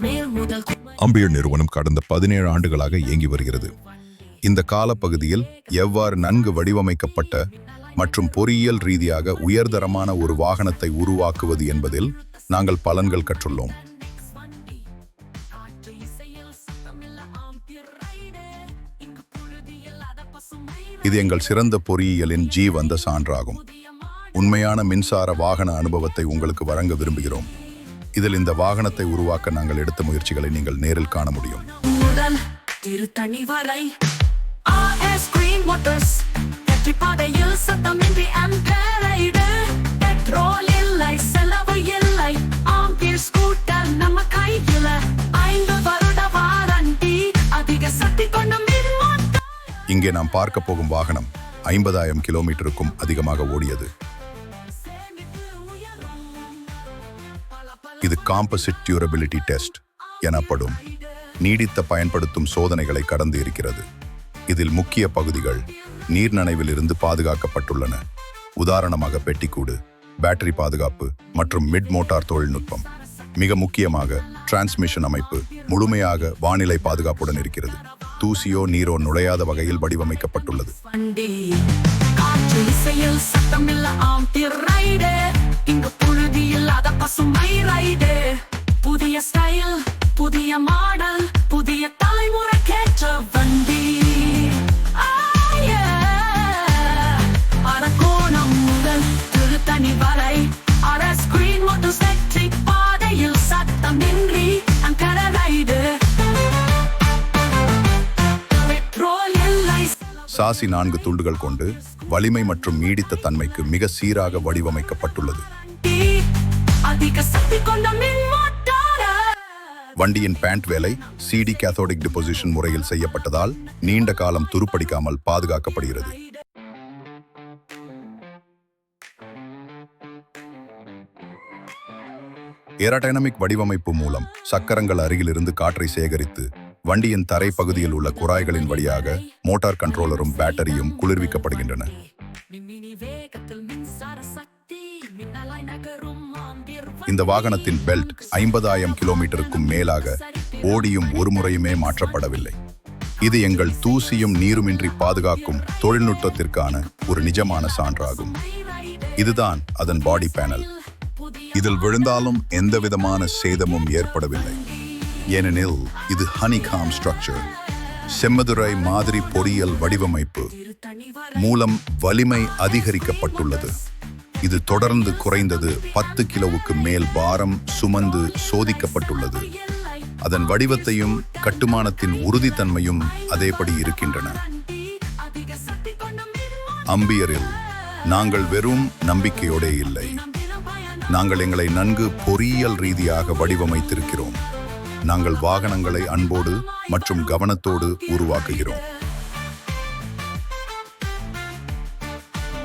முதல் நிறுவனம் கடந்த பதினேழு ஆண்டுகளாக இயங்கி வருகிறது. இந்த காலப்பகுதியில் எவ்வாறு நன்கு வடிவமைக்கப்பட்ட மற்றும் பொறியியல் ரீதியாக உயர்தரமான ஒரு வாகனத்தை உருவாக்குவது என்பதில் நாங்கள் பலன்கள் கற்றுள்ளோம். இது எங்கள் சிறந்த பொறியியலின் ஜி வந்த சான்றாகும். உண்மையான மின்சார வாகன அனுபவத்தை உங்களுக்கு வழங்க விரும்புகிறோம். இதில் இந்த வாகனத்தை உருவாக்க நாங்கள் எடுத்த முயற்சிகளை நீங்கள் நேரில் காண முடியும். பெட்ரோல் இல்லை செலவு இல்லை. ஆம்பியர் ஸ்கூட்டர் நம்ம கையில். ஐந்து வருட வாரண்டி அதிக சக்தி கொண்ட இங்கே நாம் பார்க்க போகும் வாகனம் ஐம்பதாயிரம் கிலோமீட்டருக்கும் அதிகமாக ஓடியது. இது காம்பசிட் டியூரபிலிட்டி டெஸ்ட் எனப்படும். நீடித்த பயன்படுத்தும் சோதனைகளை கடந்து இருக்கிறது. இதில் முக்கிய பகுதிகள் நீர் நனைவிலிருந்து பாதுகாக்கப்பட்டுள்ளன. உதாரணமாக பெட்டிக்கூடு பேட்டரி பாதுகாப்பு மற்றும் மிட் மோட்டார் தொழில்நுட்பம். மிக முக்கியமாக டிரான்ஸ்மிஷன் அமைப்பு முழுமையாக வானிலை பாதுகாப்புடன் இருக்கிறது. தூசியோ நீரோ நுழையாத வகையில் வடிவமைக்கப்பட்டுள்ளது. பசுமை ரைடு புதிய ஸ்டைல் புதிய மாடல் புதிய தலைமுறைக்கேற்ற வண்டி. அரக்கோணம் முதல் திருத்தணி வரை. பாதையில் சத்தமின்றி அங்கர ரைடு சாசி நான்கு துண்டுகள் கொண்டு வலிமை மற்றும் நீடித்த தன்மைக்கு மிக சீராக வடிவமைக்கப்பட்டுள்ளது. அதிக சக்தி கொண்ட மின் மோட்டார். வண்டியின் பேண்ட் வேலை சிடி கேத்தோடிக் டிபோசிஷன் முறையில் செய்யப்பட்டதால் நீண்ட காலம் துருப்பிடிக்காமல் பாதுகாக்கப்படுகிறது. ஏரோடைனமிக் வடிவமைப்பு மூலம் சக்கரங்கள் அருகிலிருந்து காற்றை சேகரித்து வண்டியின் தரை பகுதியில் உள்ள குழாய்களின் வழியாக மோட்டார் கண்ட்ரோலரும் பேட்டரியும் குளிர்விக்கப்படுகின்றன. இந்த வாகனத்தின் பெல்ட் ஐம்பதாயிரம் கிலோமீட்டருக்கும் மேலாக ஓடியும் ஒரு முறையுமே மாற்றப்படவில்லை. இது எங்கள் தூசியும் நீருமின்றி பாதுகாக்கும் தொழில்நுட்பத்திற்கான ஒரு நிஜமான சான்றாகும். இதுதான் அதன் பாடி பேனல் இதில் விழுந்தாலும் எந்தவிதமான சேதமும் ஏற்படவில்லை. ஏனெனில் இது ஹனிகாம் ஸ்ட்ரக்சர் செம்மதுரை மாதிரி பொறியியல் வடிவமைப்பு மூலம் வலிமை அதிகரிக்கப்பட்டுள்ளது. இது தொடர்ந்து குறைந்தது பத்து கிலோவுக்கு மேல் பாரம் சுமந்து சோதிக்கப்பட்டுள்ளது. அதன் வடிவத்தையும் கட்டுமானத்தின் உறுதித்தன்மையும் அதேபடி இருக்கின்றன. அம்பியரில் நாங்கள் வெறும் நம்பிக்கையோடே இல்லை. நாங்கள் எங்களை நன்கு பொறியியல் ரீதியாக வடிவமைத்திருக்கிறோம். நாங்கள் வாகனங்களை அன்போடு மற்றும் கவனத்தோடு உருவாக்குகிறோம்.